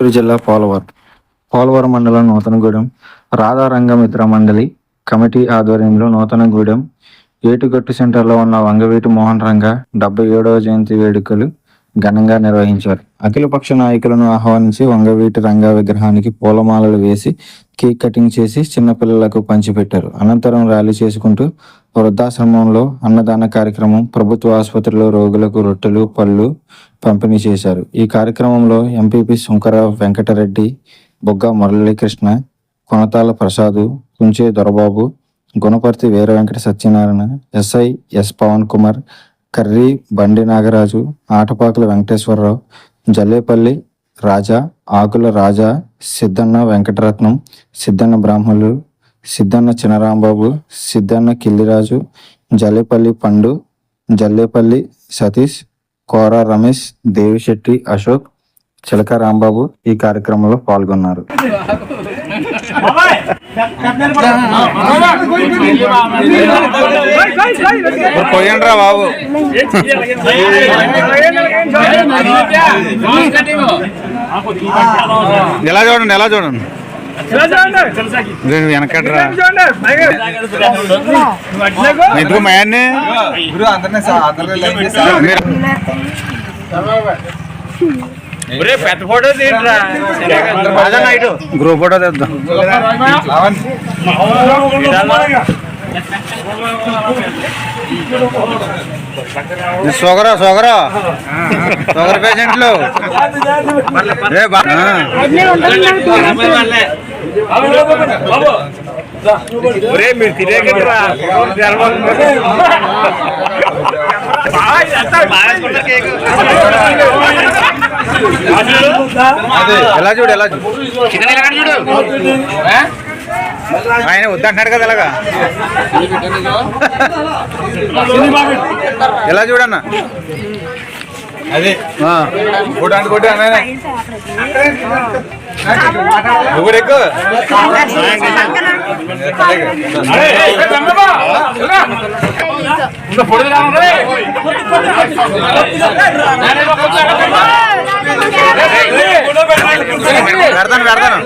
చిత్తూరు జిల్లా పోలవరం. పోలవరం మండలం నూతనగూడెం రాధారంగమిత్ర మండలి కమిటీ ఆధ్వర్యంలో నూతనగూడెం ఏటుగట్టు సెంటర్లో ఉన్న వంగవీటి మోహన్ రంగ డెబ్బై ఏడవ జయంతి వేడుకలు ఘనంగా నిర్వహించారు అఖిలపక్ష నాయకులను ఆహ్వానించి వంగవీటి రంగ విగ్రహానికి పూలమాలలు వేసి కేక్ కటింగ్ చేసి చిన్నపిల్లలకు పంచిపెట్టారు. అనంతరం ర్యాలీ చేసుకుంటూ వృద్ధాశ్రమంలో అన్నదాన కార్యక్రమం ప్రభుత్వ ఆసుపత్రిలో రోగులకు రొట్టెలు పళ్ళు పంపిణీ చేశారు. ఈ కార్యక్రమంలో MPP Shankara Venkatareddy Bogga Muralikrishna Konathala Prasadu Kunche Dorababu Gunaparthi Veera Venkata Satyanarayana SI S Pavan Kumar Karri Bandi Nagaraju Atapakula Venkateswararao Jallepalli రాజా ఆకుల రాజా సిద్ధన్న వెంకటరత్నం సిద్ధన్న బ్రాహ్మణులు సిద్ధన్న చినరాంబాబు సిద్ధన్న కిల్లిరాజు జల్లేపల్లి పండు జల్లేపల్లి సతీష్ కోర రమేష్ దేవిశెట్టి అశోక్ చిలక రాంబాబు ఈ కార్యక్రమంలో పాల్గొన్నారు. పోయండ్రా బాబు. ఎలా చూడండి ఎలా చూడండి? ఇదిగో వెనకట్రా ఎందుకు మయాన్ని? మీరు పెద్ద ఫోటో గ్రూప్ ఫోటో తెద్దాం. ఇది షుగర్ షుగర్ షుగర్ పేషెంట్లు ఏ బా ఆ. ఒరే మీరు తినేకండిరా. ఎలా చూడు ఎలా చూడు? ఆయన వద్దంటున్నాడు కదా ఇలాగా ఎలా చూడన్న? అది కొట్టాను కొట్టాను నువ్వు కూడా ఎక్కువ పెడతాను పెడతాను.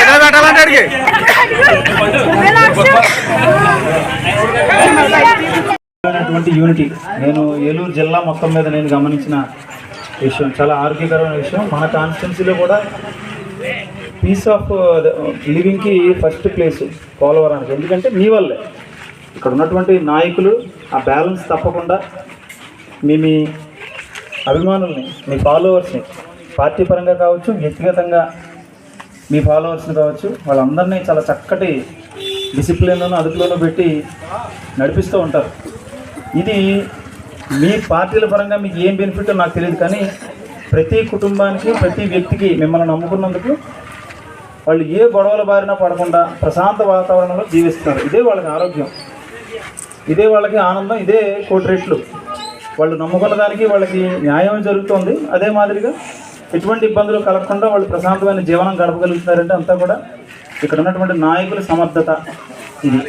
ఏదో పెట్టాలంటే అడిగి. యూనిటీ. నేను ఏలూరు జిల్లా మొత్తం మీద నేను గమనించిన విషయం చాలా ఆరోగ్యకరమైన విషయం. మన కాన్స్టిట్యున్సీలో కూడా పీస్ ఆఫ్ లివింగ్కి ఫస్ట్ ప్లేస్ పోలవరానికి. ఎందుకంటే మీ వల్లే. ఇక్కడ ఉన్నటువంటి నాయకులు ఆ బ్యాలెన్స్ తప్పకుండా మీ మీ అభిమానుల్ని మీ ఫాలోవర్స్ని పార్టీ పరంగా కావచ్చు వ్యక్తిగతంగా మీ ఫాలోవర్స్ని కావచ్చు వాళ్ళందరినీ చాలా చక్కటి డిసిప్లిన్లోనూ అదుపులోనూ పెట్టి నడిపిస్తూ ఉంటారు. ఇది మీ పార్టీల పరంగా మీకు ఏం బెనిఫిట్ నాకు తెలియదు కానీ ప్రతి కుటుంబానికి ప్రతి వ్యక్తికి మిమ్మల్ని నమ్ముకున్నందుకు వాళ్ళు ఏ గొడవల బారిన పడకుండా ప్రశాంత వాతావరణంలో జీవిస్తున్నారు. ఇదే వాళ్ళకి ఆరోగ్యం. ఇదే వాళ్ళకి ఆనందం ఇదే కోటి రెట్లు. వాళ్ళు నమ్ముకున్న దానికి వాళ్ళకి న్యాయం జరుగుతుంది. అదే మాదిరిగా ఎటువంటి ఇబ్బందులు కలగకుండా వాళ్ళు ప్రశాంతమైన జీవనం గడపగలుగుతున్నారంటే అంతా కూడా ఇక్కడ ఉన్నటువంటి నాయకుల సమర్థత ఇది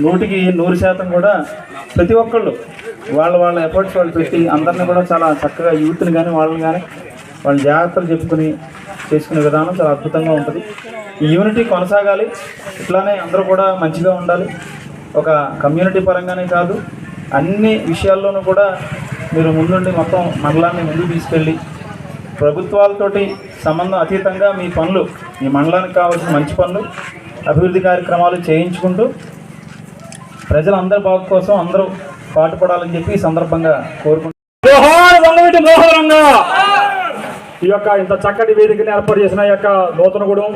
నూటికి నూరు శాతం కూడా ప్రతి ఒక్కళ్ళు వాళ్ళ వాళ్ళ ఎఫర్ట్స్ వాళ్ళు పెట్టి అందరినీ కూడా చాలా చక్కగా యూత్ని కానీ వాళ్ళని కానీ వాళ్ళ జాగ్రత్తలు చెప్పుకుని చేసుకునే విధానం చాలా అద్భుతంగా ఉంటుంది. ఈ యూనిటీ కొనసాగాలి. ఇట్లానే అందరూ కూడా మంచిగా ఉండాలి. ఒక కమ్యూనిటీ పరంగానే కాదు అన్ని విషయాల్లోనూ కూడా మీరు ముందుండి మొత్తం మండలాన్ని ముందుకు తీసుకెళ్ళి ప్రభుత్వాలతోటి సంబంధం అతీతంగా మీ పనులు మీ మండలానికి కావాల్సిన మంచి పనులు అభివృద్ధి కార్యక్రమాలు చేయించుకుంటూ ప్రజలందరి బాగు కోసం అందరూ పాటుపడాలని చెప్పి ఈ సందర్భంగా కోరుకుంటున్నాం వంగవీటి ఈ యొక్క ఇంత చక్కటి వేదికని ఏర్పాటు చేసిన ఈ యొక్క నూతనగూడెం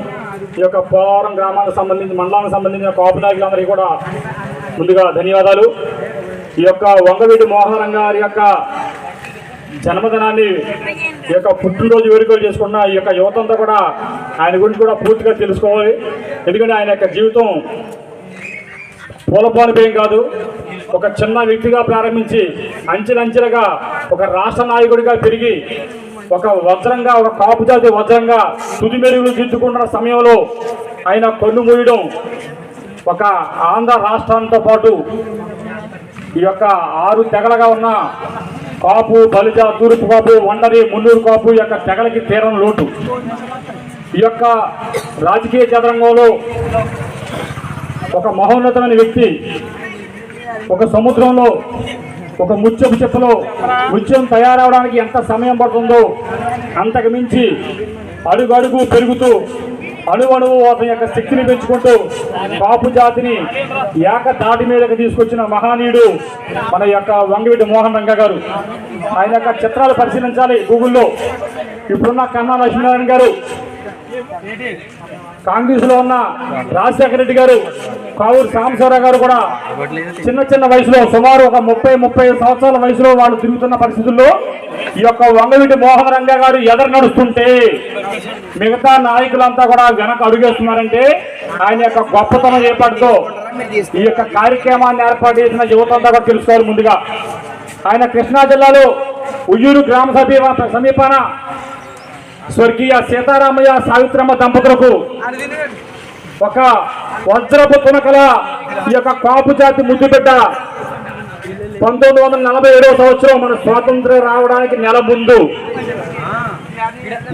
ఈ యొక్క పోలవరం గ్రామానికి సంబంధించి మండలానికి సంబంధించిన కాపు నాయకులందరికీ కూడా ముందుగా ధన్యవాదాలు. ఈ యొక్క వంగవీటి మోహరం గారి యొక్క జన్మదినాన్ని ఈ యొక్క పుట్టినరోజు వేడుకలు చేసుకున్న ఈ యొక్క యువతంతా కూడా ఆయన గురించి కూడా పూర్తిగా తెలుసుకోవాలి. ఎందుకంటే ఆయన యొక్క జీవితం పూలపాలిపోయం కాదు. ఒక చిన్న వ్యక్తిగా ప్రారంభించి అంచెలంచెలుగా ఒక రాష్ట్ర నాయకుడిగా పెరిగి ఒక వజ్రంగా ఒక కాపు జాతి వజ్రంగా తుది మెరుగులు దిద్దుకుంటున్న సమయంలో ఆయన కన్ను మూయడం ఒక ఆంధ్ర రాష్ట్రంతో పాటు ఈ యొక్క ఆరు తెగలగా ఉన్న కాపు బలిజ తూర్పు కాపు వండరి మున్నూరు కాపు యొక్క తెగలకి తీరం లోటు. ఈ యొక్క రాజకీయ చదరంగంలో ఒక మహోన్నతమైన వ్యక్తి ఒక సముద్రంలో ఒక ముత్యపు చెప్పులో ముత్యం తయారవడానికి ఎంత సమయం పడుతుందో అంతకు మించి అడుగు అడుగు పెరుగుతూ అణువణువు అతని యొక్క శక్తిని పెంచుకుంటూ కాపు జాతిని ఏక దాటి మీదకి తీసుకొచ్చిన మహానీయుడు మన యొక్క వంగవీటి మోహన్ రంగ గారు. ఆయన యొక్క చిత్రాలు పరిశీలించాలి గూగుల్లో. ఇప్పుడున్న కన్నా లక్ష్మీనారాయణ గారు కాంగ్రెస్లో ఉన్న రాజశేఖర రెడ్డి గారు కావూరు సాంబశివరావు గారు కూడా చిన్న చిన్న వయసులో సుమారు ఒక ముప్పై ముప్పై సంవత్సరాల వయసులో వాళ్ళు తిరుగుతున్న పరిస్థితుల్లో ఈ యొక్క వంగవీటి మోహన్ రంగ గారు ఎదరు నడుస్తుంటే మిగతా నాయకులంతా కూడా వెనక అడుగేస్తున్నారంటే ఆయన యొక్క గొప్పతనం ఏర్పాటుతో ఈ యొక్క కార్యక్రమాన్ని ఏర్పాటు చేసిన యువతంతా కూడా తెలుసుకోవాలి ముందుగా. ఆయన కృష్ణా జిల్లాలో ఉయ్యూరు గ్రామ సమీప సమీపాన స్వర్గీయ సీతారామయ్య సావిత్రమ్మ దంపతులకు ఒక వజ్రపు తునకల ఈ యొక్క కాపు జాతి ముద్దు బిడ్డ పంతొమ్మిది వందల నలభై ఏడవ సంవత్సరం మన స్వాతంత్ర్యం రావడానికి నెల ముందు.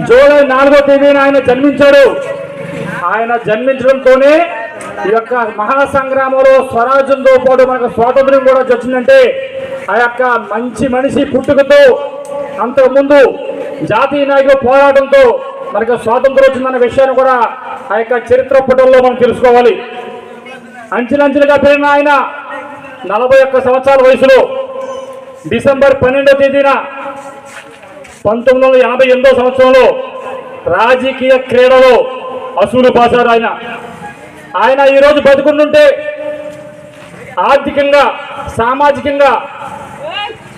జూలై నాలుగో తేదీన ఆయన జన్మించాడు. ఆయన జన్మించడంతోనే ఈ యొక్క మహాసంగ్రామంలో స్వరాజ్యంతో పాటు మనకు స్వాతంత్ర్యం కూడా వచ్చిందంటే ఆ యొక్క మంచి మనిషి పుట్టుకతో అంతకుముందు జాతీయ నాయకుల పోరాటంతో మనకు స్వాతంత్రం వచ్చిందన్న విషయాన్ని కూడా ఆ యొక్క చరిత్ర పుటల్లో మనం తెలుసుకోవాలి. అంచెలంచెలుగా పెరిగిన ఆయన నలభై ఒక్క సంవత్సరాల వయసులో డిసెంబర్ పన్నెండో తేదీన పంతొమ్మిది వందల యాభై ఎనిమిదో సంవత్సరంలో రాజకీయ క్రీడలో అసూలు పాశారు ఆయన. ఆయన ఈరోజు బతుకుంటుంటే ఆర్థికంగా సామాజికంగా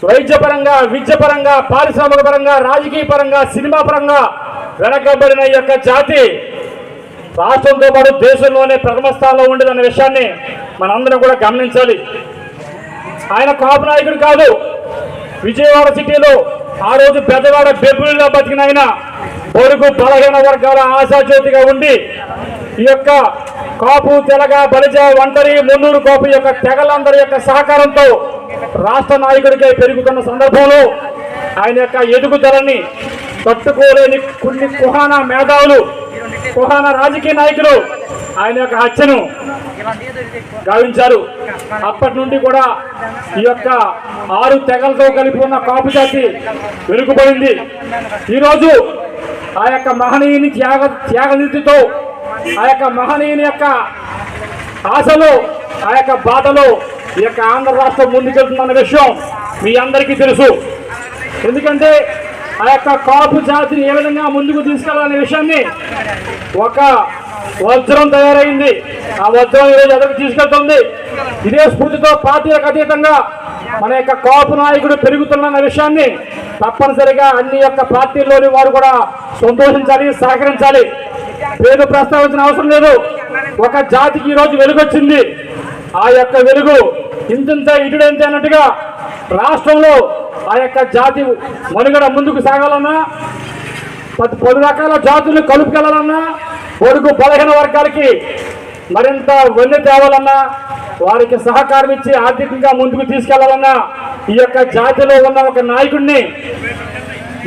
వైద్యపరంగా విద్యపరంగా పారిశ్రామిక పరంగా రాజకీయ పరంగా సినిమా పరంగా వెనకబడిన ఈ యొక్క జాతి రాష్ట్రంతో పాటు దేశంలోనే ప్రథమ స్థానంలో ఉండేదన్న విషయాన్ని మనందరం కూడా గమనించాలి. ఆయన కాపు నాయకుడు కాదు. విజయవాడ సిటీలో ఆ రోజు పెద్దవాడ బెబ్బుల్లో బతికిన ఆయన పొరుగు బలహీన వర్గాల ఆశాజ్యోతిగా ఉండి ఈ యొక్క కాపు తెలగ బలిజ ఒంటరి మున్నూరు కాపు యొక్క తెగలందరి యొక్క సహకారంతో రాష్ట్ర నాయకుడిగా పెరుగుతున్న సందర్భంలో ఆయన యొక్క ఎదుగుదలని తట్టుకోలేని కొన్ని కుహాన మేధావులు కుహాన రాజకీయ నాయకులు ఆయన యొక్క హత్యను గావించారు. అప్పటి నుండి కూడా ఈ యొక్క ఆరు తెగలతో కలిపి ఉన్న కాపు జాతి వెనుకబడింది. ఈరోజు ఆ యొక్క మహనీయుని త్యాగ త్యాగనిధితో ఆ యొక్క మహనీయుని యొక్క ఆశలు ఆ యొక్క బాధలో ఈ యొక్క ఆంధ్ర రాష్ట్రం ముందుకెళ్తుందన్న విషయం మీ అందరికీ తెలుసు. ఎందుకంటే ఆ యొక్క కాపు జాతిని ఏ విధంగా ముందుకు తీసుకెళ్ళాలనే విషయాన్ని ఒక వజ్రం తయారైంది. ఆ వజ్రం ఈరోజు ఎదురు తీసుకెళ్తుంది. ఇదే స్ఫూర్తితో పార్టీలకు అతీతంగా మన యొక్క కాపు నాయకుడు పెరుగుతున్న విషయాన్ని తప్పనిసరిగా అన్ని యొక్క పార్టీల్లోని వారు కూడా సంతోషించాలి సహకరించాలి. పేరు ప్రస్తావించిన అవసరం లేదు. ఒక జాతికి ఈరోజు వెలుగొచ్చింది. ఆ యొక్క వెలుగు ఇంతింత ఇటుడెంత అన్నట్టుగా రాష్ట్రంలో ఆ యొక్క జాతి మనుగడ ముందుకు సాగాలన్నా పది పది రకాల జాతులు కలుపుకెళ్ళాలన్నా పొడుగు బలహీన వర్గాలకి మరింత వెన్ను తేవాలన్నా వారికి సహకారం ఇచ్చి ఆర్థికంగా ముందుకు తీసుకెళ్ళాలన్నా ఈ యొక్క జాతిలో ఉన్న ఒక నాయకుడిని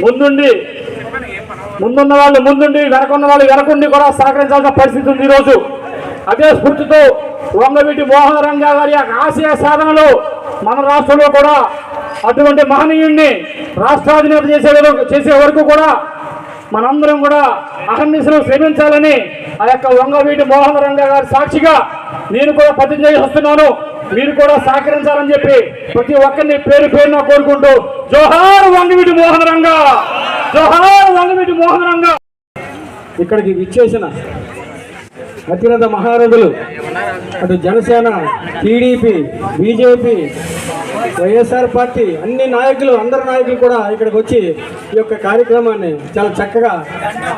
ముందుండి ముందున్న వాళ్ళు ముందుండి వెనకున్న వాళ్ళు వెనకుండి కూడా సహకరించాల్సిన పరిస్థితి ఉంది ఈరోజు. అదే స్ఫూర్తితో వంగవీటి మోహన రంగా గారి ఆశయ సాధనలో మన రాష్ట్రంలో కూడా అటువంటి మహనీయుణ్ణి రాష్ట్రాధినేత చేసే చేసే వరకు కూడా మనందరం కూడా అహర్నిశలు శ్రమించాలని ఆ యొక్క వంగవీటి మోహన రంగ గారి సాక్షిగా నేను కూడా ప్రతిజ్ఞ చేస్తున్నాను. వస్తున్నాను మీరు కూడా సహకరించాలని చెప్పి ప్రతి ఒక్కరిని పేరు పేరున కోరుకుంటూ జోహార్ వంగవీటి మోహన రంగ! జోహార్ వంగవీటి మోహన రంగా! ఇక్కడికి విచ్చేసిన అతిరథ మహారథులు అటు Janasena TDP BJP YSR party అన్ని నాయకులు అందరు నాయకులు కూడా ఇక్కడికి వచ్చి ఈ యొక్క కార్యక్రమాన్ని చాలా చక్కగా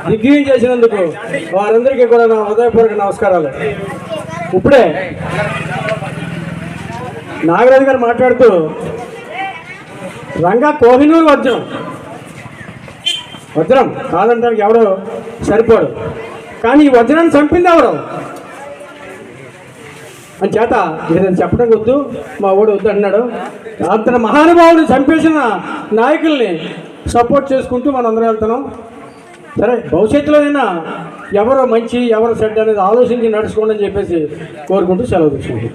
దిగ్విజయం చేసినందుకు వారందరికీ కూడా నా హృదయపూర్వక నమస్కారాలు. ఇప్పుడే నాగరాజు గారు మాట్లాడుతూ రంగా కోహినూరు వజ్రం. వజ్రం కాదంటానికి ఎవడో సరిపోడు. కానీ ఈ వజ్రాన్ని చంపింది ఎవరు? అని చేత ఇది నేను చెప్పడం వద్దు మా ఊడు వద్దు అన్నాడు అంత మహానుభావుని చంపేసిన నాయకుల్ని సపోర్ట్ చేసుకుంటూ మనం అందరం వెళ్తున్నాం. సరే భవిష్యత్తులో అయినా ఎవరు మంచి ఎవరు చెడ్డ అనేది ఆలోచించి నడుచుకోండి అని చెప్పేసి కోరుకుంటూ సెలవు తీసుకుంటాం